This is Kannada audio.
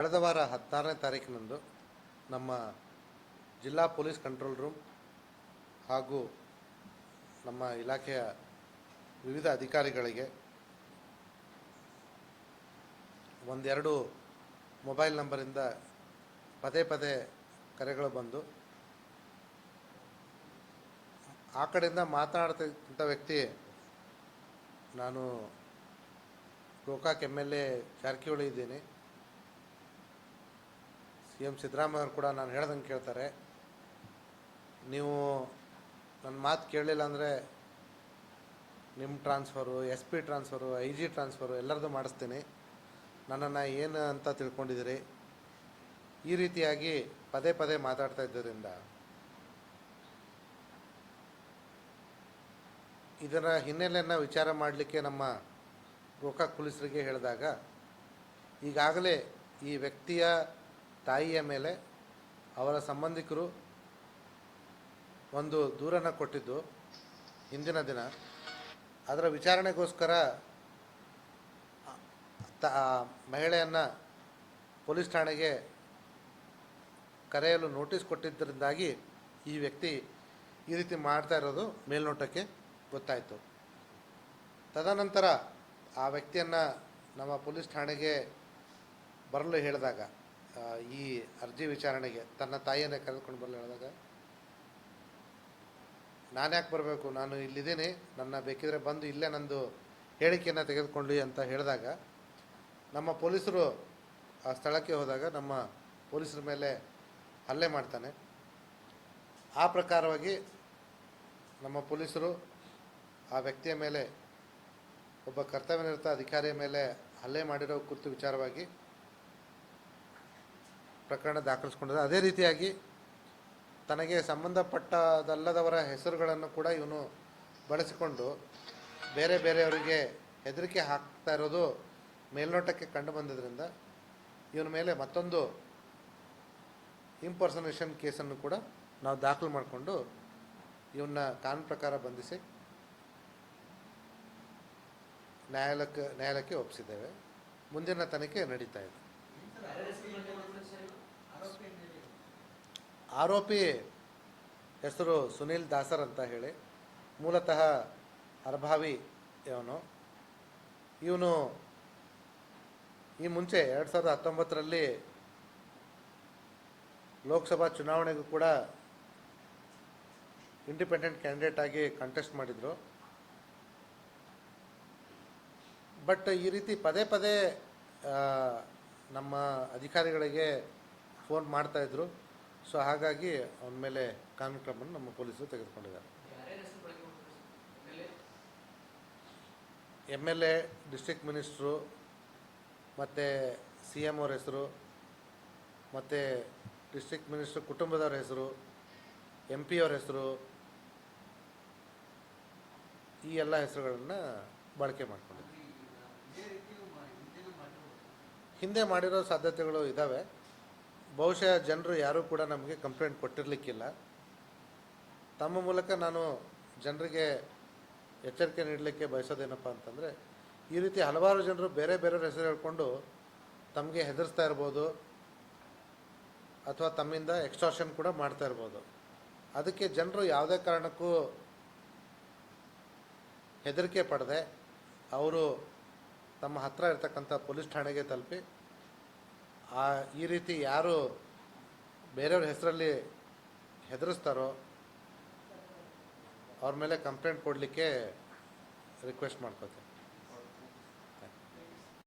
ಕಳೆದ ವಾರ ಹದಿನಾರನೇ ತಾರೀಕಿನಂದು ನಮ್ಮ ಜಿಲ್ಲಾ ಪೊಲೀಸ್ ಕಂಟ್ರೋಲ್ ರೂಮ್ ಹಾಗೂ ನಮ್ಮ ಇಲಾಖೆಯ ವಿವಿಧ ಅಧಿಕಾರಿಗಳಿಗೆ ಒಂದೆರಡು ಮೊಬೈಲ್ ನಂಬರಿಂದ ಪದೇ ಪದೇ ಕರೆಗಳು ಬಂದು, ಆ ಕಡೆಯಿಂದ ಮಾತನಾಡ್ತಿದ್ದಂಥ ವ್ಯಕ್ತಿ ನಾನು Gokak M L A Jarkiholi ಇದ್ದೀನಿ. ಎಂ ಸಿದ್ದರಾಮಯ್ಯ ಕೂಡ ನಾನು ಹೇಳ್ದಂಗೆ ಕೇಳ್ತಾರೆ. ನೀವು ನನ್ನ ಮಾತು ಕೇಳಲಿಲ್ಲ ಅಂದರೆ ನಿಮ್ಮ transfer, S P transfer, I G transfer ಎಲ್ಲರದು ಮಾಡಿಸ್ತೀನಿ. ನನ್ನನ್ನು ಏನು ಅಂತ ತಿಳ್ಕೊಂಡಿದ್ದೀರಿ? ಈ ರೀತಿಯಾಗಿ ಪದೇ ಪದೇ ಮಾತಾಡ್ತಾ ಇದ್ದರಿಂದ ಇದರ ಹಿನ್ನೆಲೆಯನ್ನು ವಿಚಾರ ಮಾಡಲಿಕ್ಕೆ ನಮ್ಮ ಗೋಕಾಕ್ ಪೊಲೀಸರಿಗೆ ಹೇಳಿದಾಗ ಈಗಾಗಲೇ ಈ ವ್ಯಕ್ತಿಯ ತಾಯಿಯ ಮೇಲೆ ಅವರ ಸಂಬಂಧಿಕರು ಒಂದು ದೂರನ್ನು ಕೊಟ್ಟಿದ್ದು ಹಿಂದಿನ ದಿನ. ಅದರ ವಿಚಾರಣೆಗೋಸ್ಕರ ತ ಮಹಿಳೆಯನ್ನು ಪೊಲೀಸ್ ಠಾಣೆಗೆ ಕರೆಯಲು ನೋಟಿಸ್ ಕೊಟ್ಟಿದ್ದರಿಂದಾಗಿ ಈ ವ್ಯಕ್ತಿ ಈ ರೀತಿ ಮಾಡ್ತಾ ಇರೋದು ಮೇಲ್ನೋಟಕ್ಕೆ ಗೊತ್ತಾಯಿತು. ತದನಂತರ ಆ ವ್ಯಕ್ತಿಯನ್ನು ನಮ್ಮ ಪೊಲೀಸ್ ಠಾಣೆಗೆ ಬರಲು ಹೇಳಿದಾಗ ಈ ಅರ್ಜಿ ವಿಚಾರಣೆಗೆ ತನ್ನ ತಾಯಿಯನ್ನೇ ಕರೆದುಕೊಂಡು ಬರಲು ಹೇಳಿದಾಗ, ನಾನು ಯಾಕೆ ಬರಬೇಕು? ನಾನು ಇಲ್ಲಿದ್ದೀನಿ. ನನ್ನ ಬೇಕಿದ್ರೆ ಬಂದು ಇಲ್ಲೇ ನಂದು ಹೇಳಿಕೆಯನ್ನು ತೆಗೆದುಕೊಳ್ಳಿ ಅಂತ ಹೇಳಿದಾಗ, ನಮ್ಮ ಪೊಲೀಸರು ಆ ಸ್ಥಳಕ್ಕೆ ಹೋದಾಗ ನಮ್ಮ ಪೊಲೀಸರ ಮೇಲೆ ಹಲ್ಲೆ ಮಾಡ್ತಾನೆ. ಆ ಪ್ರಕಾರವಾಗಿ ನಮ್ಮ ಪೊಲೀಸರು ಆ ವ್ಯಕ್ತಿಯ ಮೇಲೆ, ಒಬ್ಬ ಕರ್ತವ್ಯನಿರತ ಅಧಿಕಾರಿಯ ಮೇಲೆ ಹಲ್ಲೆ ಮಾಡಿರೋ ಕುರಿತು ವಿಚಾರವಾಗಿ ಪ್ರಕರಣ ದಾಖಲಿಸ್ಕೊಂಡಿದೆ. ಅದೇ ರೀತಿಯಾಗಿ ತನಗೆ ಸಂಬಂಧಪಟ್ಟದಲ್ಲದವರ ಹೆಸರುಗಳನ್ನು ಕೂಡ ಇವನು ಬಳಸಿಕೊಂಡು ಬೇರೆ ಬೇರೆಯವರಿಗೆ ಹೆದರಿಕೆ ಹಾಕ್ತಾ ಇರೋದು ಮೇಲ್ನೋಟಕ್ಕೆ ಕಂಡು ಬಂದಿದ್ದರಿಂದ ಇವನ ಮೇಲೆ ಮತ್ತೊಂದು ಇಂಪರ್ಸನೇಷನ್ ಕೇಸನ್ನು ಕೂಡ ನಾವು ದಾಖಲು ಮಾಡಿಕೊಂಡು ಇವನ್ನ ಕಾನೂನು ಪ್ರಕಾರ ಬಂಧಿಸಿ ನ್ಯಾಯಾಲಯಕ್ಕೆ ನ್ಯಾಯಾಲಯಕ್ಕೆ ಒಪ್ಪಿಸಿದ್ದೇವೆ. ಮುಂದಿನ ತನಿಖೆ ನಡೀತಾ ಇದೆ. ಆರೋಪಿ ಹೆಸರು ಸುನಿಲ್ ದಾಸರ್ ಅಂತ ಹೇಳಿ, ಮೂಲತಃ ಅರ್ಭಾವಿ ಇವನು ಇವನು ಈ ಮುಂಚೆ ಎರಡು ಸಾವಿರದ ಹತ್ತೊಂಬತ್ತರಲ್ಲಿ ಲೋಕಸಭಾ ಚುನಾವಣೆಗೂ ಕೂಡ ಇಂಡಿಪೆಂಡೆಂಟ್ ಕ್ಯಾಂಡಿಡೇಟ್ ಆಗಿ ಕಂಟೆಸ್ಟ್ ಮಾಡಿದರು. ಬಟ್ ಈ ರೀತಿ ಪದೇ ಪದೇ ನಮ್ಮ ಅಧಿಕಾರಿಗಳಿಗೆ ಫೋನ್ ಮಾಡ್ತಾಯಿದ್ರು ಸೊ ಹಾಗಾಗಿ ಅವನ ಮೇಲೆ ಕಾನೂನು ಕ್ರಮವನ್ನು ನಮ್ಮ ಪೊಲೀಸರು ತೆಗೆದುಕೊಂಡಿದ್ದಾರೆ. M L A district minister ಮತ್ತು ಸಿ ಎಂ ಅವ್ರ ಹೆಸರು, ಮತ್ತು ಡಿಸ್ಟ್ರಿಕ್ಟ್ ಮಿನಿಸ್ಟ್ರ್ ಕುಟುಂಬದವ್ರ ಹೆಸರು ಎಂ ಪಿ ಅವ್ರ ಹೆಸರು, ಈ ಎಲ್ಲ ಹೆಸರುಗಳನ್ನು ಬಳಕೆ ಮಾಡ್ಕೊಂಡಿದ್ದೆ ಹಿಂದೆ ಮಾಡಿರೋ ಸಾಧ್ಯತೆಗಳು ಇದ್ದಾವೆ. ಬಹುಶಃ ಜನರು ಯಾರೂ ಕೂಡ ನಮಗೆ ಕಂಪ್ಲೇಂಟ್ ಕೊಟ್ಟಿರಲಿಕ್ಕಿಲ್ಲ. ತಮ್ಮ ಮೂಲಕ ನಾನು ಜನರಿಗೆ ಎಚ್ಚರಿಕೆ ನೀಡಲಿಕ್ಕೆ ಬಯಸೋದೇನಪ್ಪ ಅಂತಂದರೆ, ಈ ರೀತಿ ಹಲವಾರು ಜನರು ಬೇರೆ ಬೇರೆ ಹೆಸರು ಹೇಳ್ಕೊಂಡು ತಮಗೆ ಹೆದರಿಸ್ತಾ ಇರ್ಬೋದು, ಅಥವಾ ತಮ್ಮಿಂದ ಎಕ್ಸ್ಟ್ರಾಷನ್ ಕೂಡ ಮಾಡ್ತಾ ಇರ್ಬೋದು. ಅದಕ್ಕೆ ಜನರು ಯಾವುದೇ ಕಾರಣಕ್ಕೂ ಹೆದರಿಕೆ ಪಡದೆ, ಅವರು ತಮ್ಮ ಹತ್ರ ಇರ್ತಕ್ಕಂಥ ಪೊಲೀಸ್ ಠಾಣೆಗೆ ತಲುಪಿ ಆ ಈ ರೀತಿ ಯಾರು ಬೇರೆಯವ್ರ ಹೆಸರಲ್ಲಿ ಹೆದರಿಸ್ತಾರೋ ಅವ್ರ ಮೇಲೆ ಕಂಪ್ಲೇಂಟ್ ಕೊಡಲಿಕ್ಕೆ ರಿಕ್ವೆಸ್ಟ್ ಮಾಡ್ಕೋತೀನಿ